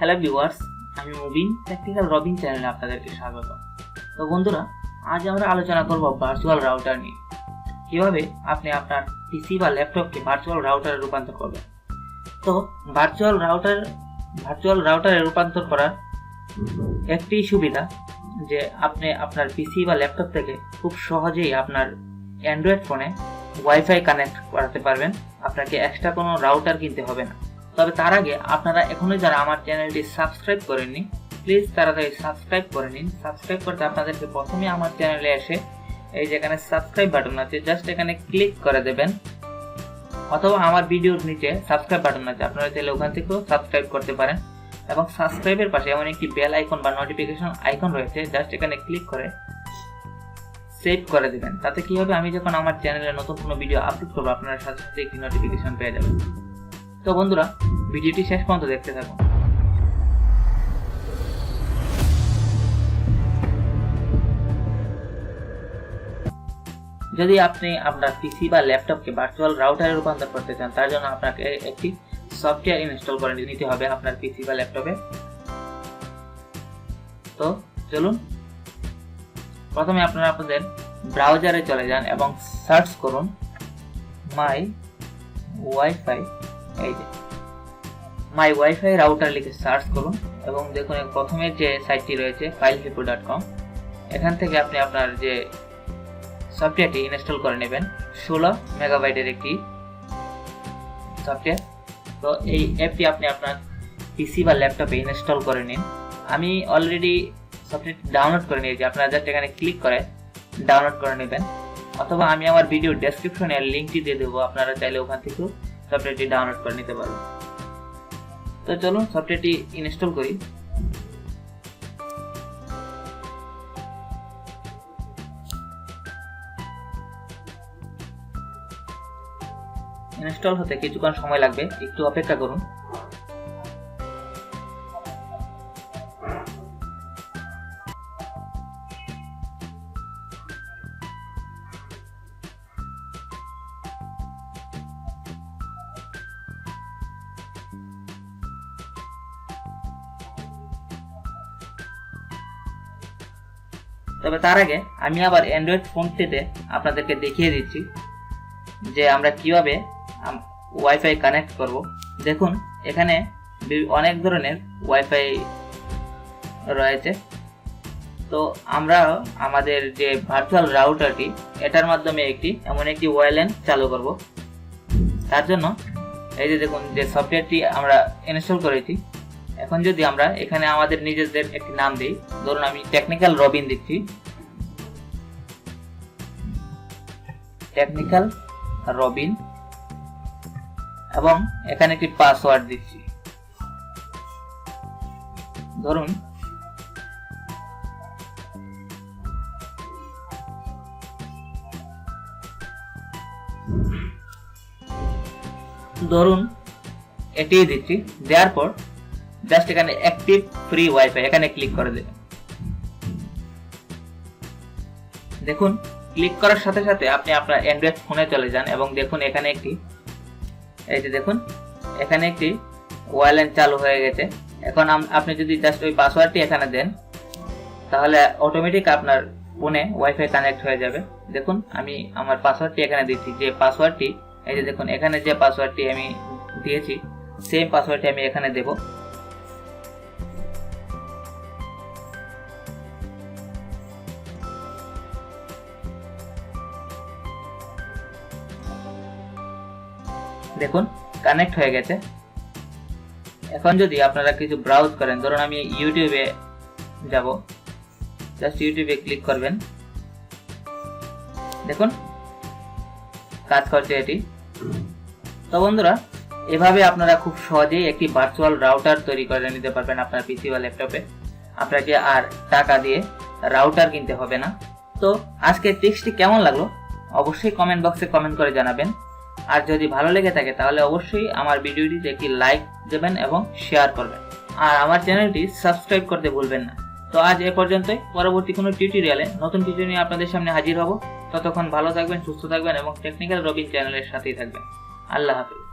Hello viewers আমি Mubin practical Robin চ্যানেলে আপনাদেরকে স্বাগত। তো বন্ধুরা, আজ আমরা আলোচনা করব ভার্চুয়াল রাউটার নিয়ে। কীভাবে আপনি আপনার পিসি বা ল্যাপটপকে ভার্চুয়াল রাউটারে রূপান্তর করবেন? তো ভার্চুয়াল রাউটার ভার্চুয়াল রাউটারে রূপান্তর করার একটি সুবিধা যে আপনি আপনার পিসি বা ল্যাপটপ থেকে খুব সহজেই আপনার অ্যান্ড্রয়েড ফোনে ওয়াইফাই কানেক্ট করাতে পারবেন। আপনাকে এক্সট্রা কোনো রাউটার কিনতে হবে না। তবে তার আগে আপনারা এখনও যারা আমার চ্যানেলটি সাবস্ক্রাইব করেননি প্লিজ তাড়াতাড়ি সাবস্ক্রাইব করে নিন। সাবস্ক্রাইব করতে আপনাদেরকে প্রথমে আমার চ্যানেলে এসে এই যেখানে সাবস্ক্রাইব বাটন আছে জাস্ট এখানে ক্লিক করে দেবেন। অথবা আমার ভিডিওর নিচে সাবস্ক্রাইব বাটন আছে, আপনারা চাইলে ওখান থেকেও সাবস্ক্রাইব করতে পারেন। এবং সাবস্ক্রাইবের পাশে এমন একটি বেল আইকন বা নোটিফিকেশন আইকন রয়েছে জাস্ট এখানে ক্লিক করে সেভ করে দেবেন। তাতে কি হবে? আমি যখন আমার চ্যানেলে নতুন কোনো ভিডিও আপলোড করব, আপনারা সাথে সাথে একটি নোটিফিকেশন পেয়ে যাবেন। তো বন্ধুরা, ভিডিওটি শেষ পর্যন্ত দেখতে থাকুন যদি আপনি আপনার পিসি বা ল্যাপটপকে ভার্চুয়াল রাউটারে রূপান্তর করতে চান, তার জন্য আপনাকে একটি সফটওয়্যার ইনস্টল করে নিতে হবে আপনার পিসি বা ল্যাপটপে। তো চলুন, প্রথমে আপনারা আপনাদের ব্রাউজারে চলে যান এবং সার্চ করুন মাই ওয়াইফাই এই যে। মাই ওয়াইফাই রাউটার লিখে সার্চ করুন এবং দেখুন প্রথমে যে সাইটটি রয়েছে ফাইল হিপো ডট কম এখান থেকে আপনি আপনার যে সফটওয়্যারটি ইনস্টল করে নেবেন, ষোলো মেগাবাইটের একটি সফটওয়্যার তো এই অ্যাপটি আপনি আপনার পিসি বা ল্যাপটপে ইনস্টল করে নিন। আমি অলরেডি সফটওয়্যারটি ডাউনলোড করে নিয়েছি, আপনারা জাস্ট এখানে ক্লিক করে ডাউনলোড করে নেবেন। অথবা আমি আমার ভিডিও ডেসক্রিপশনে লিঙ্কটি দিয়ে দেবো, আপনারা চাইলে ওখান থেকেও সফটওয়্যারটি ডাউনলোড করে নিতে পারবেন তো চলুন সফটওয়্যারটি ইনস্টল করি। ইনস্টল হতে কিছুক্ষণ সময় লাগবে, একটু অপেক্ষা করুন। তবে তার আগে আমি আবার অ্যান্ড্রয়েড ফোনটিতে আপনাদেরকে দেখিয়ে দিচ্ছি যে আমরা কীভাবে ওয়াইফাই কানেক্ট করব। দেখুন, এখানে অনেক ধরনের ওয়াইফাই রয়েছে। তো আমরা আমাদের যে ভার্চুয়াল রাউটারটি এটার মাধ্যমে একটি, এমন একটি ওয়াইল্যান্ড চালু করব। তার জন্য এই যে দেখুন যে সফটওয়্যারটি আমরা ইনস্টল করেছি এখন যদি আমরা এখানে আমাদের নিজেদের একটি নাম দিই, ধরুন আমি টেকনিক্যাল রবিন দিচ্ছি। টেকনিক্যাল রবিন এবং এখানে একটি পাসওয়ার্ড দিচ্ছি। ধরুন ধরুন, এটিই দিচ্ছি। দেওয়ার পর জাস্ট এখানে অ্যাক্টিভ ফ্রি ওয়াইফাই এখানে ক্লিক করে দেবেন দেখুন ক্লিক করার সাথে সাথে আপনি আপনার অ্যান্ড্রয়েড ফোনে চলে যান এবং দেখুন এখানে একটি, এই যে দেখুন, এখানে একটি ওয়াইল্যান্ড চালু হয়ে গেছে। এখন আপনি যদি জাস্ট ওই পাসওয়ার্ডটি এখানে দেন, তাহলে অটোমেটিক আপনার ফোনে ওয়াইফাই কানেক্ট হয়ে যাবে। দেখুন, আমি আমার পাসওয়ার্ডটি এখানে দিচ্ছি। যে পাসওয়ার্ডটি এই যে দেখুন, এখানে যে পাসওয়ার্ডটি আমি দিয়েছি সেম পাসওয়ার্ডটি আমি এখানে দেব। দেখুন কানেক্ট হয়ে গেছে। এখন যদি আপনারা কিছু ব্রাউজ করেন, ধরুন আমি ইউটিউবে যাব। জাস্ট ইউটিউবে ক্লিক করবেন। দেখুন, কাজ করছে এটি। তো বন্ধুরা, এভাবে আপনারা খুব সহজেই একটি ভার্চুয়াল রাউটার তৈরি করে নিতে পারবেন আপনার পিসি বা ল্যাপটপে আপনাকে আর টাকা দিয়ে রাউটার কিনতে হবে না। তো আজকের টিপসটি কেমন লাগল? অবশ্যই কমেন্ট বক্সে কমেন্ট করে জানাবেন। আর যদি ভালো লেগে থাকে, তাহলে অবশ্যই আমার ভিডিওটিতে একটি লাইক দেবেন এবং শেয়ার করবেন। আর আমার চ্যানেলটি সাবস্ক্রাইব করতে ভুলবেন না। তো আজ এ পর্যন্তই। পরবর্তী কোনো টিউটোরিয়ালে নতুন কিছু নিয়ে আপনাদের সামনে হাজির হব। ততক্ষণ ভালো থাকবেন, সুস্থ থাকবেন এবং টেকনিক্যাল রবিন চ্যানেলের সাথেই থাকবেন। আল্লাহ হাফিজ।